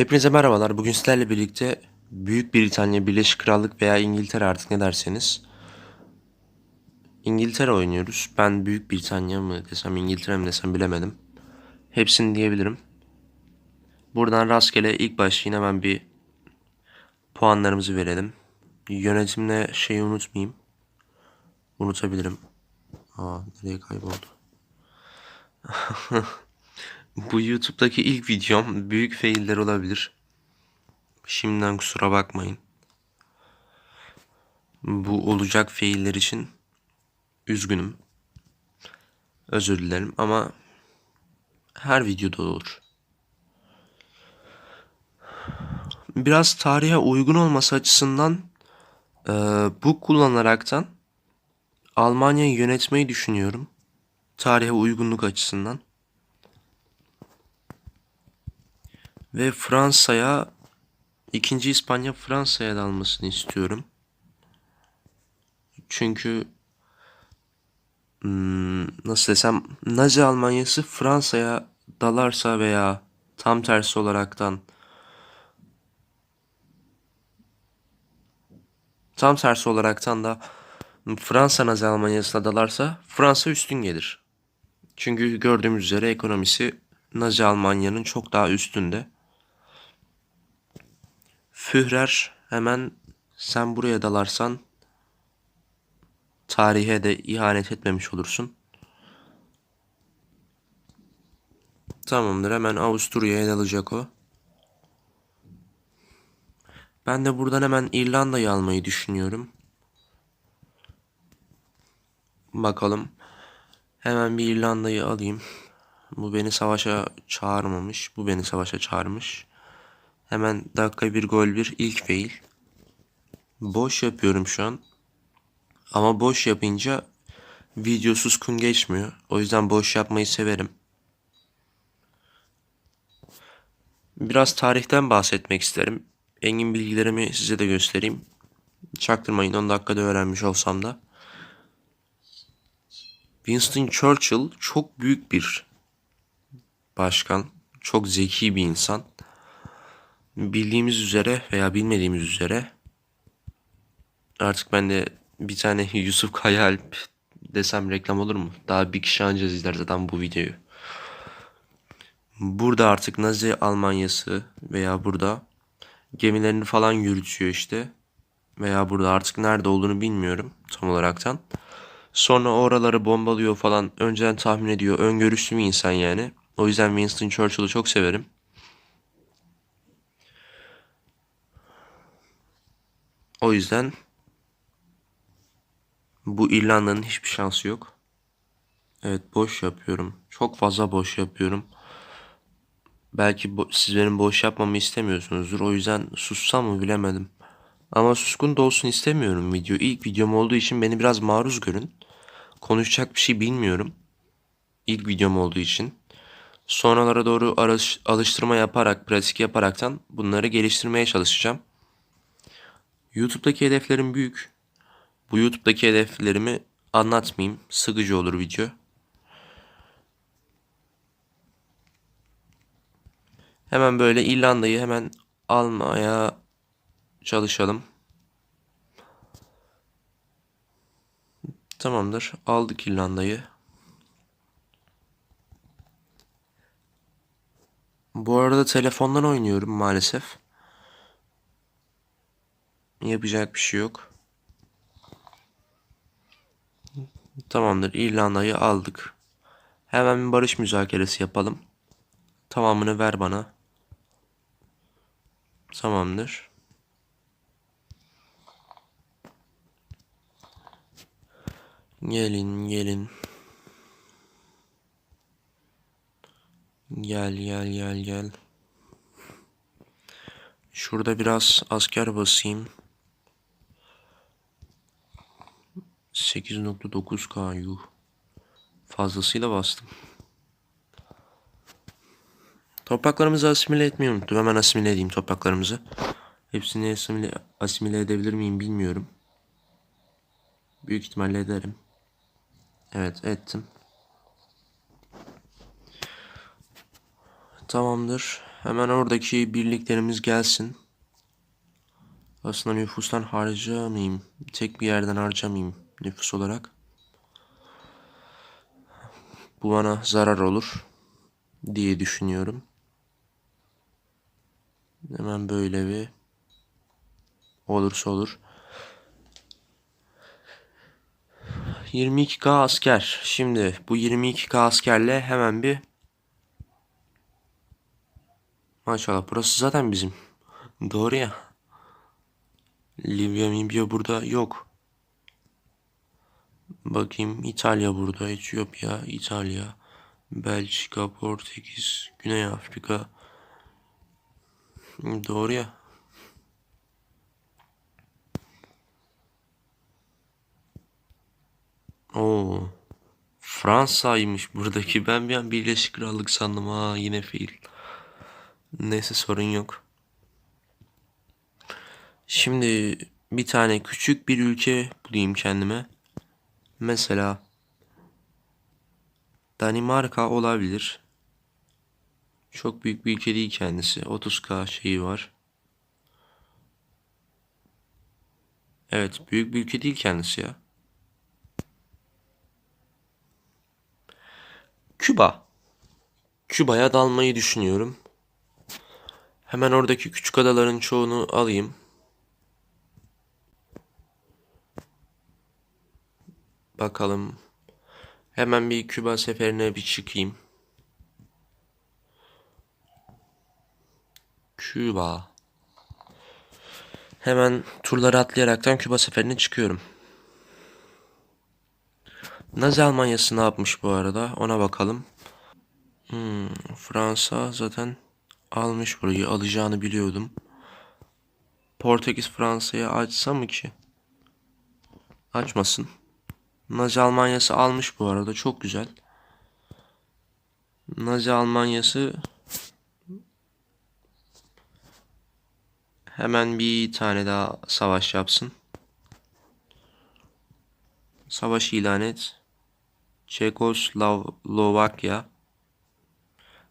Hepinize merhabalar. Bugün sizlerle birlikte Büyük Britanya, Birleşik Krallık veya İngiltere artık ne derseniz İngiltere oynuyoruz. Ben Büyük Britanya mı desem İngiltere mi desem bilemedim. Hepsini diyebilirim. Buradan rastgele ilk baş yine ben bir puanlarımızı verelim. Yönetimle şeyi unutmayayım. Unutabilirim. Aa nereye kayboldu? Bu YouTube'daki ilk videom büyük failler olabilir. Şimdiden kusura bakmayın. Bu olacak failler için üzgünüm. Özür dilerim ama her videoda olur. Biraz tarihe uygun olması açısından e, bu kullanaraktan Almanya'yı yönetmeyi düşünüyorum. Tarihe uygunluk açısından. Ve Fransa'ya ikinci İspanya Fransa'ya dalmasını istiyorum. Çünkü hmm, nasıl desem Nazi Almanyası Fransa'ya dalarsa veya tam tersi olaraktan tam tersi olaraktan da Fransa Nazi Almanyası'na dalarsa Fransa üstün gelir. Çünkü gördüğümüz üzere ekonomisi Nazi Almanya'nın çok daha üstünde. Führer hemen sen buraya dalarsan tarihe de ihanet etmemiş olursun. Tamamdır hemen Avusturya'ya dalacak o. Ben de buradan hemen İrlanda'yı almayı düşünüyorum. Bakalım. Hemen bir İrlanda'yı alayım. Bu beni savaşa çağırmamış. Bu beni savaşa çağırmış. Hemen dakika bir gol bir ilk fail. Boş yapıyorum şu an. Ama boş yapınca videosuz kun geçmiyor. O yüzden boş yapmayı severim. Biraz tarihten bahsetmek isterim. Engin bilgilerimi size de göstereyim. Çaktırmayın 10 dakikada öğrenmiş olsam da. Winston Churchill çok büyük bir başkan. Çok zeki bir insan. Bildiğimiz üzere veya bilmediğimiz üzere artık ben de bir tane Yusuf Kayaalp desem reklam olur mu? Daha bir kişi ancak izler zaten bu videoyu. Burada artık Nazi Almanyası veya burada gemilerini falan yürütüyor işte. Veya burada artık nerede olduğunu bilmiyorum tam olaraktan. Sonra oraları bombalıyor falan. Önceden tahmin ediyor. Öngörüsü bir insan yani. O yüzden Winston Churchill'ı çok severim. O yüzden bu İrlanda'nın hiçbir şansı yok. Evet boş yapıyorum. Çok fazla boş yapıyorum. Belki bo- siz benim boş yapmamı istemiyorsunuzdur. O yüzden sussam mı bilemedim. Ama suskun da olsun istemiyorum video. İlk videom olduğu için beni biraz maruz görün. Konuşacak bir şey bilmiyorum. İlk videom olduğu için. Sonralara doğru alıştırma yaparak, pratik yaparaktan bunları geliştirmeye çalışacağım. YouTube'daki hedeflerim büyük. Bu YouTube'daki hedeflerimi anlatmayayım. Sıkıcı olur video. Hemen böyle İrlanda'yı hemen almaya çalışalım. Tamamdır. Aldık İrlanda'yı. Bu arada telefondan oynuyorum maalesef. Yapacak bir şey yok. Tamamdır. İrlanda'yı aldık. Hemen bir barış müzakeresi yapalım. Tamamını ver bana. Tamamdır. Gelin gelin. Gel gel gel gel. Şurada biraz asker basayım. 8.9K yuh. Fazlasıyla bastım. Topraklarımızı asimile etmeyi unuttum. Hemen asimile edeyim topraklarımızı. Hepsini asimile, asimile edebilir miyim bilmiyorum. Büyük ihtimalle ederim. Evet ettim. Tamamdır. Hemen oradaki birliklerimiz gelsin. Aslında nüfustan harcamayayım. Tek bir yerden harcamayayım nüfus olarak. Bu bana zarar olur diye düşünüyorum. Hemen böyle bir olursa olur. 22k asker. Şimdi bu 22k askerle hemen bir Maşallah burası zaten bizim. Doğru ya. Libya, Libya burada yok. Bakayım İtalya burada, Etiyopya, İtalya, Belçika, Portekiz, Güney Afrika. Doğru ya. Oo. Fransa'ymış buradaki. Ben bir an Birleşik Krallık sandım. Ha yine fail. Neyse sorun yok. Şimdi bir tane küçük bir ülke bulayım kendime. Mesela Danimarka olabilir. Çok büyük bir ülke değil kendisi. 30k şeyi var. Evet, büyük bir ülke değil kendisi ya. Küba. Küba'ya dalmayı düşünüyorum. Hemen oradaki küçük adaların çoğunu alayım. Bakalım. Hemen bir Küba seferine bir çıkayım. Küba. Hemen turları atlayaraktan Küba seferine çıkıyorum. Nazi Almanyası ne yapmış bu arada? Ona bakalım. Hmm, Fransa zaten almış burayı. Alacağını biliyordum. Portekiz Fransa'ya açsa mı ki? Açmasın. Nazi Almanyası almış bu arada. Çok güzel. Nazi Almanyası hemen bir tane daha savaş yapsın. Savaş ilan et. Çekoslovakya.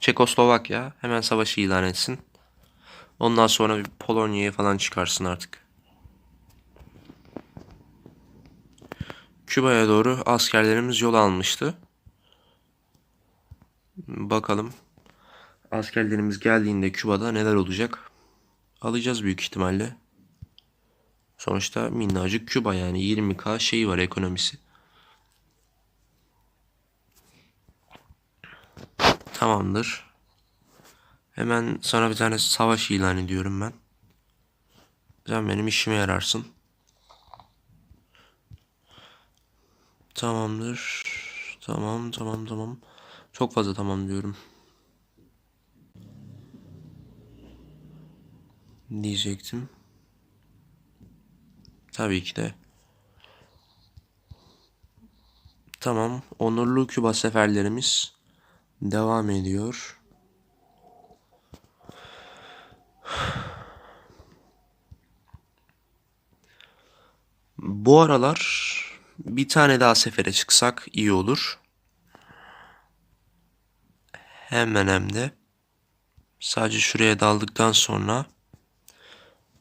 Çekoslovakya hemen savaşı ilan etsin. Ondan sonra bir Polonya'ya falan çıkarsın artık. Küba'ya doğru askerlerimiz yol almıştı. Bakalım askerlerimiz geldiğinde Küba'da neler olacak? Alacağız büyük ihtimalle. Sonuçta minnacık Küba yani 20k şeyi var ekonomisi. Tamamdır. Hemen sana bir tane savaş ilan ediyorum ben. Sen benim işime yararsın. Tamamdır. Tamam tamam tamam. Çok fazla tamam diyorum. Diyecektim. Tabii ki de. Tamam. Onurlu Küba seferlerimiz devam ediyor. Bu aralar bir tane daha sefere çıksak iyi olur. Hemen hem de sadece şuraya daldıktan sonra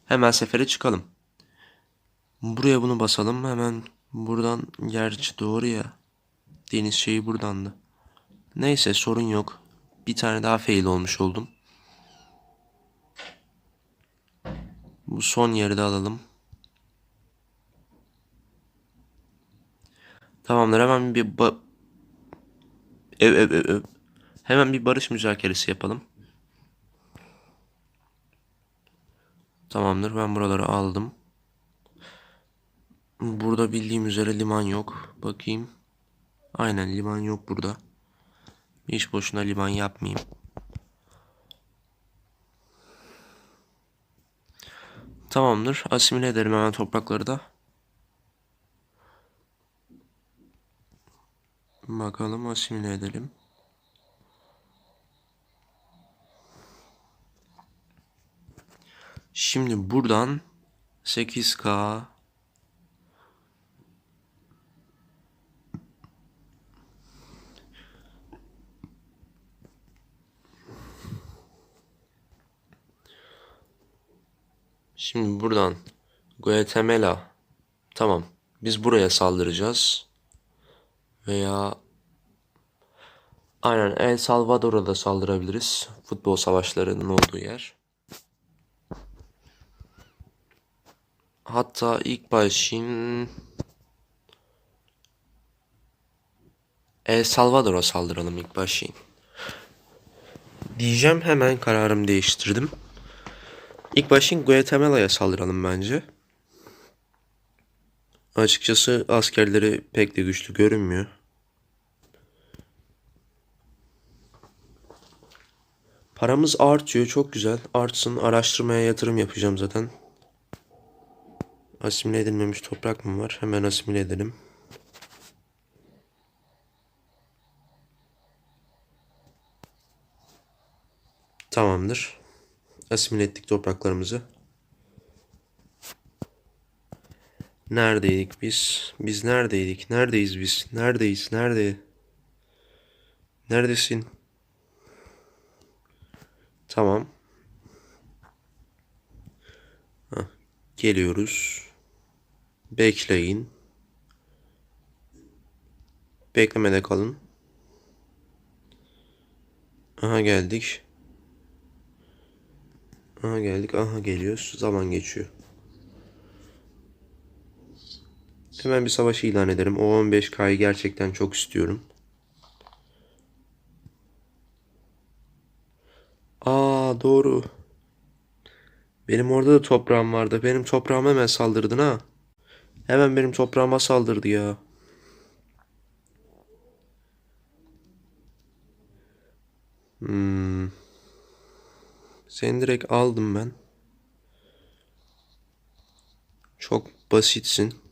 hemen sefere çıkalım. Buraya bunu basalım. Hemen buradan gerçi doğru ya. Deniz şeyi buradandı. Neyse sorun yok. Bir tane daha fail olmuş oldum. Bu son yeri de alalım. Tamamdır hemen bir ba ev, ev, ev, ev. Hemen bir barış müzakeresi yapalım. Tamamdır ben buraları aldım. Burada bildiğim üzere liman yok. Bakayım. Aynen liman yok burada. Hiç boşuna liman yapmayayım. Tamamdır. Asimile ederim hemen toprakları da. Bakalım asimile edelim. Şimdi buradan 8K Şimdi buradan Guatemala. Tamam. Biz buraya saldıracağız. Veya aynen El Salvador'a da saldırabiliriz. Futbol savaşlarının olduğu yer. Hatta ilk başın El Salvador'a saldıralım ilk başın. Diyeceğim hemen kararımı değiştirdim. İlk başın Guatemala'ya saldıralım bence. Açıkçası askerleri pek de güçlü görünmüyor. Paramız artıyor çok güzel. Artsın araştırmaya yatırım yapacağım zaten. Asimile edilmemiş toprak mı var? Hemen asimile edelim. Tamamdır. Asimile ettik topraklarımızı. Neredeydik biz? Biz neredeydik? Neredeyiz biz? Neredeyiz? Nerede? Neredesin? Tamam. Hah, geliyoruz. Bekleyin. Beklemede kalın. Aha geldik. Aha geldik. Aha geliyoruz. Zaman geçiyor. Hemen bir savaş ilan ederim. O 15K'yı gerçekten çok istiyorum. Aa doğru. Benim orada da toprağım vardı. Benim toprağıma hemen saldırdın ha. Hemen benim toprağıma saldırdı ya. Hmm. Seni direkt aldım ben. Çok basitsin.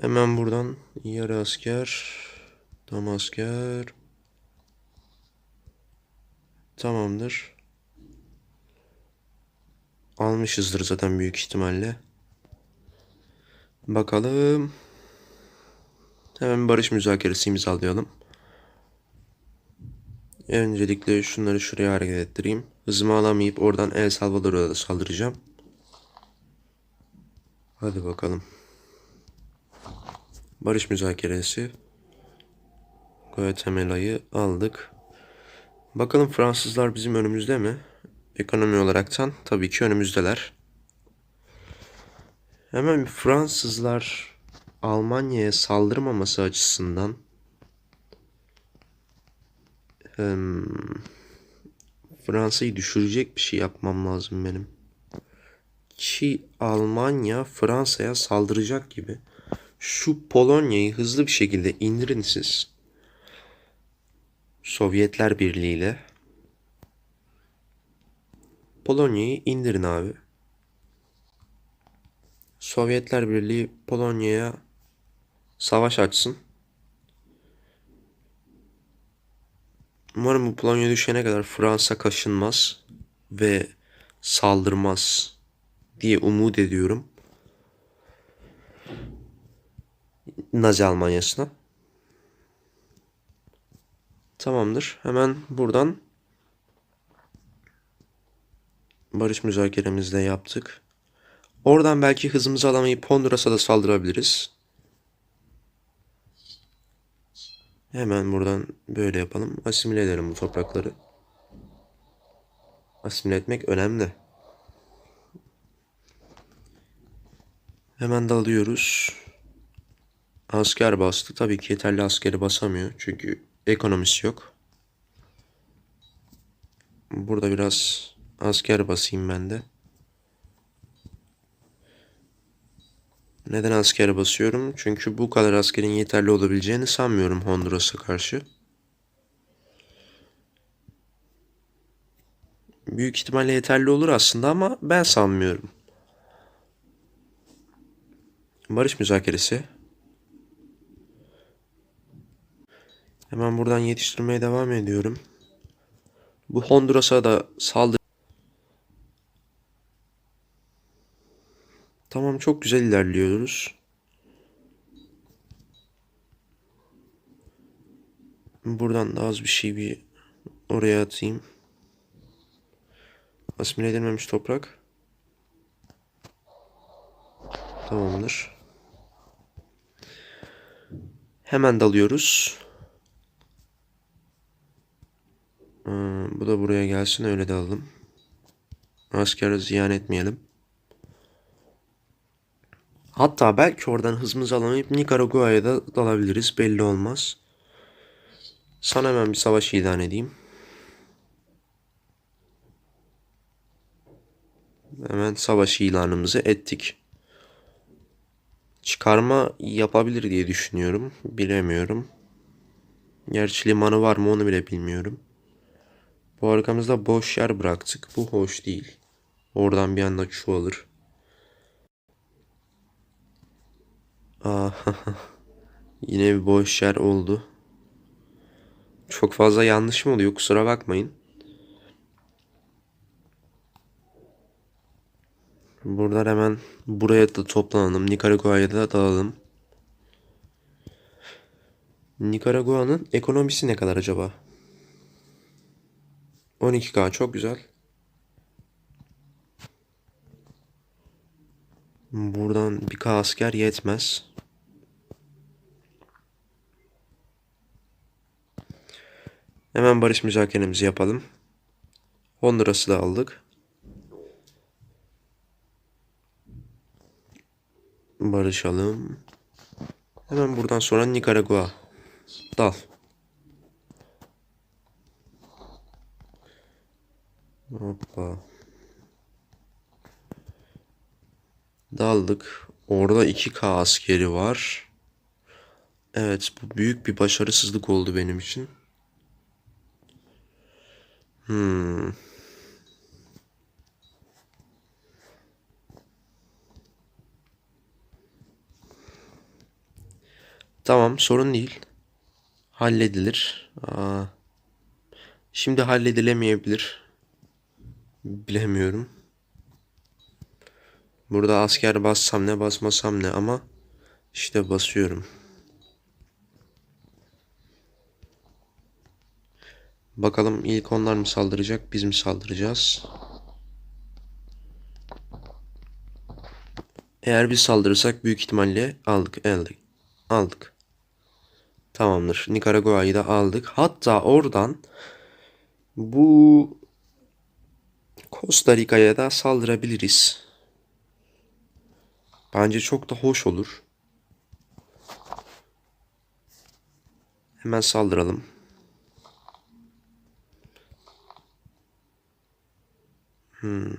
Hemen buradan yarı asker, tam asker. Tamamdır. Almışızdır zaten büyük ihtimalle. Bakalım. Hemen barış müzakeresi imzalayalım. Öncelikle şunları şuraya hareket ettireyim. Hızımı alamayıp oradan El Salvador'a da saldıracağım. Hadi bakalım. Barış müzakeresi. Guatemala'yı aldık. Bakalım Fransızlar bizim önümüzde mi? Ekonomi olaraktan tabii ki önümüzdeler. Hemen Fransızlar Almanya'ya saldırmaması açısından Fransa'yı düşürecek bir şey yapmam lazım benim. Ki Almanya Fransa'ya saldıracak gibi. Şu Polonya'yı hızlı bir şekilde indirin siz. Sovyetler Birliği ile. Polonya'yı indirin abi. Sovyetler Birliği Polonya'ya savaş açsın. Umarım bu Polonya düşene kadar Fransa kaşınmaz ve saldırmaz diye umut ediyorum. Nazi Almanyası'na. Tamamdır. Hemen buradan barış müzakeremizi de yaptık. Oradan belki hızımızı alamayıp Honduras'a da saldırabiliriz. Hemen buradan böyle yapalım. Asimile edelim bu toprakları. Asimile etmek önemli. Hemen dalıyoruz. Asker bastı. Tabii ki yeterli askeri basamıyor. Çünkü ekonomisi yok. Burada biraz asker basayım ben de. Neden asker basıyorum? Çünkü bu kadar askerin yeterli olabileceğini sanmıyorum Honduras'a karşı. Büyük ihtimalle yeterli olur aslında ama ben sanmıyorum. Barış müzakeresi. Hemen buradan yetiştirmeye devam ediyorum. Bu Honduras'a da saldır. Tamam çok güzel ilerliyoruz. Buradan da az bir şey bir oraya atayım. Asimile edilmemiş toprak. Tamamdır. Hemen dalıyoruz. Hmm, bu da buraya gelsin öyle dalalım. Asker ziyan etmeyelim. Hatta belki oradan hızımızı alamayıp Nikaragua'ya da dalabiliriz. Belli olmaz. Sana hemen bir savaş ilan edeyim. Hemen savaş ilanımızı ettik. Çıkarma yapabilir diye düşünüyorum. Bilemiyorum. Gerçi limanı var mı onu bile bilmiyorum. Bu arkamızda boş yer bıraktık. Bu hoş değil. Oradan bir anda çoğalır. Aa, yine bir boş yer oldu. Çok fazla yanlış mı oluyor? Kusura bakmayın. Buradan hemen buraya da toplanalım. Nikaragua'ya da dalalım. Nikaragua'nın ekonomisi ne kadar acaba? 12K çok güzel. Buradan bir K asker yetmez. Hemen barış müzakeremizi yapalım. Honduras'ı da aldık. Barışalım. Hemen buradan sonra Nikaragua. Dal. Hoppa. Daldık. Orada 2K askeri var. Evet bu büyük bir başarısızlık oldu benim için. Hmm. Tamam sorun değil. Halledilir. Aa, şimdi halledilemeyebilir. Bilemiyorum. Burada asker bassam ne basmasam ne ama işte basıyorum. Bakalım ilk onlar mı saldıracak biz mi saldıracağız? Eğer biz saldırırsak büyük ihtimalle aldık aldık aldık. Tamamdır. Nikaragua'yı da aldık. Hatta oradan bu Costa Rica'ya da saldırabiliriz. Bence çok da hoş olur. Hemen saldıralım. Hmm.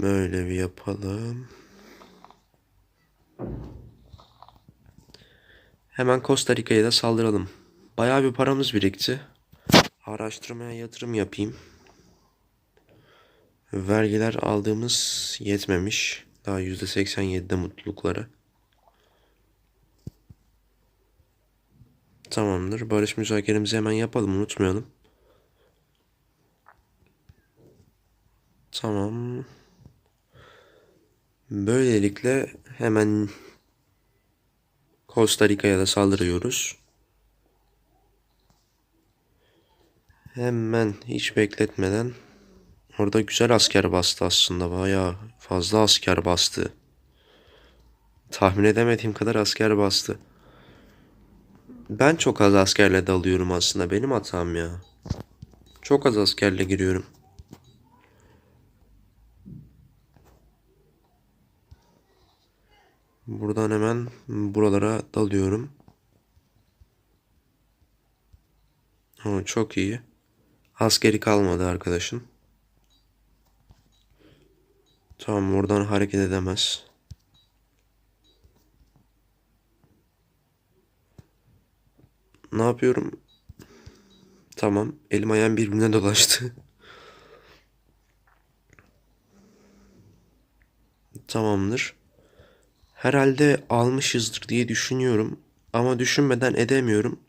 Böyle bir yapalım. Hemen Costa Rica'ya da saldıralım. Bayağı bir paramız birikti. Araştırmaya yatırım yapayım. Vergiler aldığımız yetmemiş. Daha %87'de mutlulukları. Tamamdır. Barış müzakeremizi hemen yapalım. Unutmayalım. Tamam. Böylelikle hemen Costa Rica'ya da saldırıyoruz. Hemen hiç bekletmeden orada güzel asker bastı aslında. Bayağı fazla asker bastı. Tahmin edemediğim kadar asker bastı. Ben çok az askerle dalıyorum aslında. Benim hatam ya. Çok az askerle giriyorum. Buradan hemen buralara dalıyorum. Ha, çok iyi. Askeri kalmadı arkadaşın. Tamam oradan hareket edemez. Ne yapıyorum? Tamam. Elim ayağım birbirine dolaştı. Tamamdır. Herhalde almışızdır diye düşünüyorum. Ama düşünmeden edemiyorum.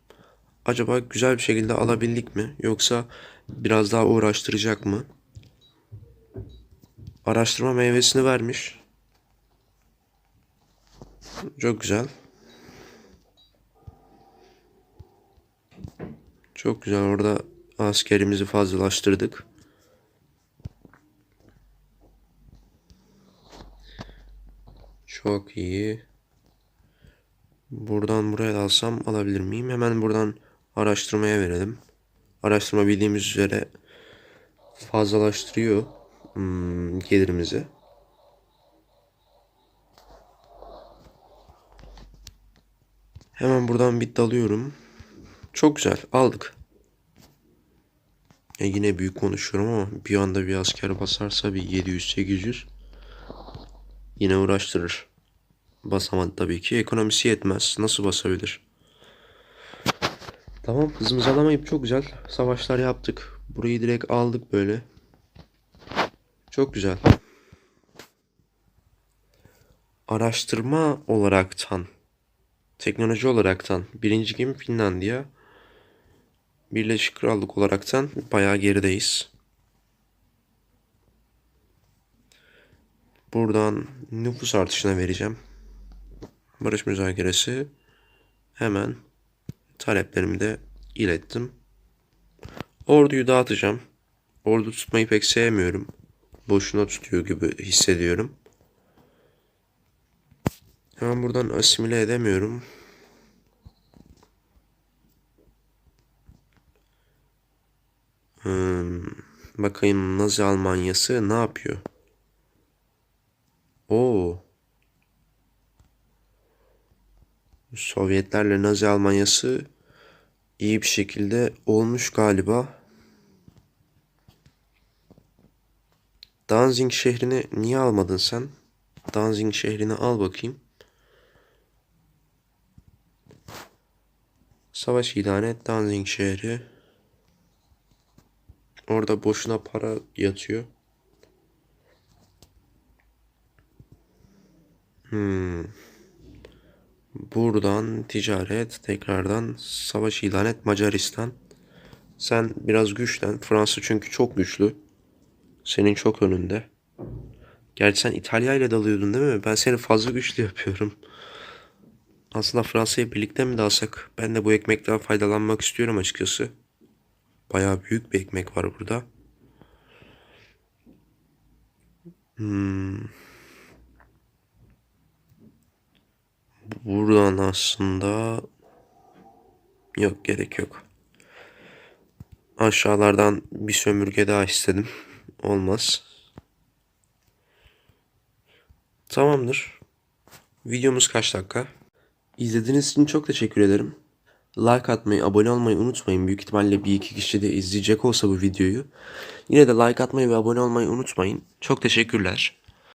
Acaba güzel bir şekilde alabildik mi? Yoksa biraz daha uğraştıracak mı? Araştırma meyvesini vermiş. Çok güzel. Çok güzel orada askerimizi fazlalaştırdık. Çok iyi. Buradan buraya alsam alabilir miyim? Hemen buradan araştırmaya verelim. Araştırma bildiğimiz üzere fazlalaştırıyor hmm, gelirimizi. Hemen buradan bir dalıyorum. Çok güzel aldık. E yine büyük konuşuyorum ama bir anda bir asker basarsa bir 700-800 yine uğraştırır. Basamadı tabii ki. Ekonomisi yetmez. Nasıl basabilir? Tamam hızımızı alamayıp çok güzel savaşlar yaptık. Burayı direkt aldık böyle. Çok güzel. Araştırma olaraktan, teknoloji olaraktan birinci gemi Finlandiya. Birleşik Krallık olaraktan bayağı gerideyiz. Buradan nüfus artışına vereceğim. Barış müzakeresi. Hemen taleplerimi de ilettim. Orduyu dağıtacağım. Ordu tutmayı pek sevmiyorum. Boşuna tutuyor gibi hissediyorum. Hemen buradan asimile edemiyorum. Hmm, bakayım Nazi Almanyası ne yapıyor? Oo. Sovyetlerle Nazi Almanyası iyi bir şekilde olmuş galiba. Danzig şehrini niye almadın sen? Danzig şehrini al bakayım. Savaş ilan et Danzig şehri. Orada boşuna para yatıyor. Hmm. Buradan ticaret, tekrardan savaş ilan et Macaristan. Sen biraz güçlen. Fransa çünkü çok güçlü. Senin çok önünde. Gerçi sen İtalya ile dalıyordun değil mi? Ben seni fazla güçlü yapıyorum. Aslında Fransa'yı birlikte mi dalsak? Ben de bu ekmekten faydalanmak istiyorum açıkçası. Bayağı büyük bir ekmek var burada. Hmm. Buradan aslında yok gerek yok. Aşağılardan bir sömürge daha istedim. Olmaz. Tamamdır. Videomuz kaç dakika? İzlediğiniz için çok teşekkür ederim. Like atmayı, abone olmayı unutmayın. Büyük ihtimalle bir iki kişi de izleyecek olsa bu videoyu. Yine de like atmayı ve abone olmayı unutmayın. Çok teşekkürler.